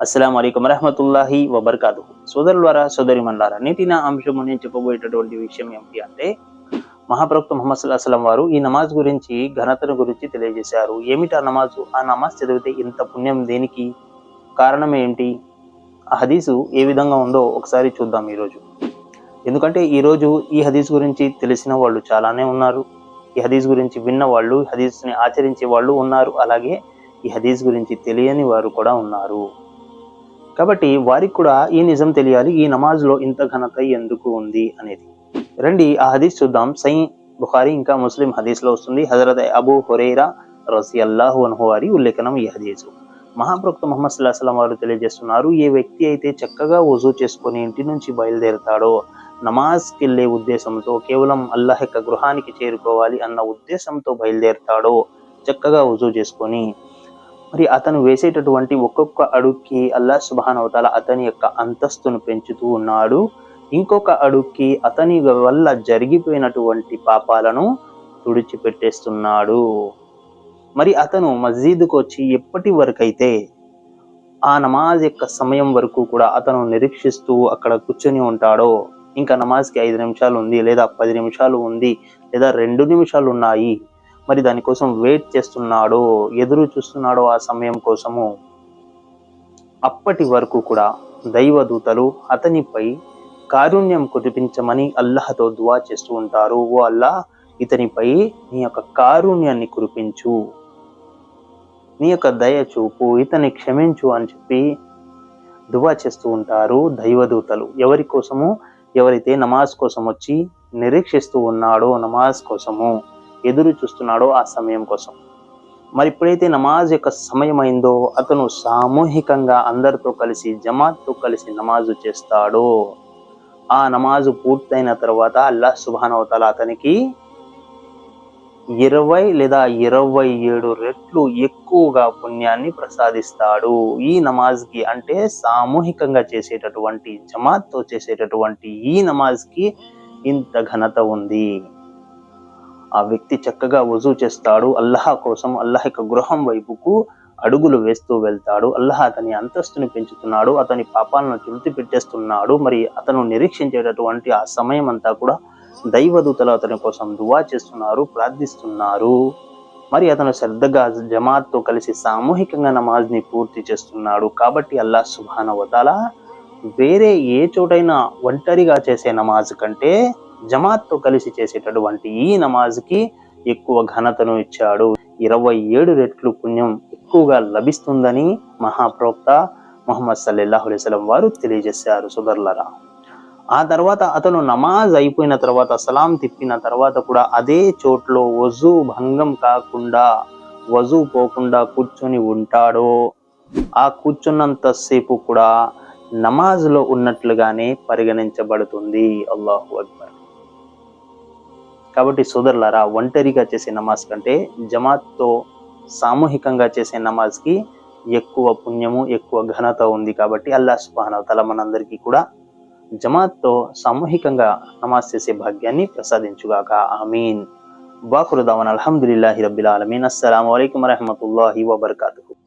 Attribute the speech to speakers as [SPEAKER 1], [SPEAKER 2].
[SPEAKER 1] అస్సలం అయికం వరహమతుల్లాహి వబర్కాతు సోదరులారా సోదరి మండలారా నేటి నా అంశము నేను చెప్పబోయేటటువంటి విషయం ఏమిటి అంటే మహాప్రవక్త ముహమ్మద్ సల్లాహం వారు ఈ నమాజ్ గురించి ఘనతను గురించి తెలియజేశారు. ఏమిటి ఆ నమాజు? ఆ నమాజ్ చదివితే ఇంత పుణ్యం దేనికి? కారణం ఏంటి? ఆ హదీసు ఏ విధంగా ఉందో ఒకసారి చూద్దాం ఈరోజు. ఎందుకంటే ఈరోజు ఈ హదీస్ గురించి తెలిసిన వాళ్ళు చాలానే ఉన్నారు. ఈ హదీస్ గురించి విన్న వాళ్ళు హదీస్ని ఆచరించే వాళ్ళు ఉన్నారు. అలాగే ఈ హదీస్ గురించి తెలియని వారు కూడా ఉన్నారు. కాబట్టి వారికి కూడా ఈ నిజం తెలియాలి ఈ నమాజ్లో ఇంత ఘనత ఎందుకు ఉంది అనేది. రండి ఆ హదీస్ చూద్దాం. సై బుఖారి ఇంకా ముస్లిం హదీస్లో వస్తుంది. హజరత్ అబూ హురైరా రసి అల్లాహు అనుహు వారి ఉల్లేఖనం ఈ హదీసు. మహాప్రవక్త సుల్లా సలం వారు తెలియజేస్తున్నారు ఏ వ్యక్తి అయితే చక్కగా వజూ చేసుకొని ఇంటి నుంచి బయలుదేరుతాడో నమాజ్కి వెళ్ళే ఉద్దేశంతో కేవలం అల్లాహ్ యొక్క గృహానికి చేరుకోవాలి అన్న ఉద్దేశంతో బయలుదేరుతాడో చక్కగా వజూ చేసుకొని మరి అతను వేసేటటువంటి ఒక్కొక్క అడుగుకి అల్లా సుబానవతాల అతని యొక్క అంతస్తును పెంచుతూ ఉన్నాడు. ఇంకొక అడుగుకి అతని వల్ల జరిగిపోయినటువంటి పాపాలను తుడిచిపెట్టేస్తున్నాడు. మరి అతను మస్జీద్కు వచ్చి ఎప్పటి వరకైతే ఆ నమాజ్ యొక్క సమయం వరకు కూడా అతను నిరీక్షిస్తూ అక్కడ కూర్చొని ఉంటాడో ఇంకా నమాజ్కి ఐదు నిమిషాలు ఉంది లేదా పది నిమిషాలు ఉంది లేదా రెండు నిమిషాలు ఉన్నాయి మరి దానికోసం వెయిట్ చేస్తున్నాడో ఎదురు చూస్తున్నాడో ఆ సమయం కోసము అప్పటి వరకు కూడా దైవదూతలు అతనిపై కారుణ్యం కురిపించమని అల్లహతో దువా చేస్తూ ఉంటారు. ఓ అల్లా ఇతనిపై నీ యొక్క కారుణ్యాన్ని కురిపించు. నీ యొక్క దయ చూపు ఇతని క్షమించు అని చెప్పి దువా చేస్తూ ఉంటారు దైవదూతలు ఎవరి కోసము? ఎవరైతే నమాజ్ కోసం వచ్చి నిరీక్షిస్తూ ఉన్నాడో నమాజ్ కోసము. ఎదురు చూస్తున్నాడో ఆ సమయం కోసం. మరి ఎప్పుడైతే నమాజ్ యొక్క సమయం అయిందో అతను సామూహికంగా అందరితో కలిసి జమాత్తో కలిసి నమాజు చేస్తాడో ఆ నమాజు పూర్తయిన తర్వాత అల్లాహ్ సుబానవతల అతనికి ఇరవై లేదా ఇరవై ఏడు రెట్లు ఎక్కువగా పుణ్యాన్ని ప్రసాదిస్తాడు. ఈ నమాజ్కి అంటే సామూహికంగా చేసేటటువంటి జమాత్తో చేసేటటువంటి ఈ నమాజ్కి ఇంత ఘనత ఉంది. ఆ వ్యక్తి చక్కగా వజూ చేస్తాడు. అల్లహ కోసం అల్లహ యొక్క గృహం వైపుకు అడుగులు వేస్తూ వెళ్తాడు. అల్లహ అతని అంతస్తుని పెంచుతున్నాడు. అతని పాపాలను తుడిచి పెట్టేస్తున్నాడు. మరి అతను నిరీక్షించేటటువంటి ఆ సమయం అంతా కూడా దైవదూతలు అతని కోసం దువా చేస్తున్నారు ప్రార్థిస్తున్నారు. మరి అతను శ్రద్ధగా జమాత్తో కలిసి సామూహికంగా నమాజ్ని పూర్తి చేస్తున్నాడు. కాబట్టి అల్లాహ్ సుభాన వతాల వేరే ఏ చోటైనా ఒంటరిగా చేసే నమాజ్ కంటే జమాత్తో కలిసి చేసేటటువంటి ఈ నమాజ్కి ఎక్కువ ఘనతను ఇచ్చాడు. ఇరవై ఏడు రెట్లు పుణ్యం ఎక్కువగా లభిస్తుందని మహాప్రవక్త మొహమ్మద్ సల్లెల్లాహు అలైస్లం వారు తెలియజేశారు సుదర్లరా. ఆ తర్వాత అతను నమాజ్ అయిపోయిన తర్వాత సలాం తిప్పిన తర్వాత కూడా అదే చోట్లో వజు భంగం కాకుండా వజు పోకుండా కూర్చొని ఉంటాడో. ఆ కూర్చున్నంతసేపు కూడా నమాజ్లో ఉన్నట్లుగానే పరిగణించబడుతుంది. అల్లాహు అక్బర్. కాబట్టి సోదరులారా ఒంటరిగా చేసే నమాజ్ కంటే జమాత్తో సామూహికంగా చేసే నమాజ్కి ఎక్కువ పుణ్యము ఎక్కువ ఘనత ఉంది కాబట్టి అల్లా సుబాన తల మనందరికీ కూడా జమాత్తో సామూహికంగా నమాజ్ చేసే భాగ్యాన్ని ప్రసాదించుగాక. ఆమీన్. బాకురుదామన్ అల్హమ్దుల్లాహి రబ్బిల్ ఆలమీన్. అస్సలం అయికం వరహమతుల్లాహి వబర్కాతుహు.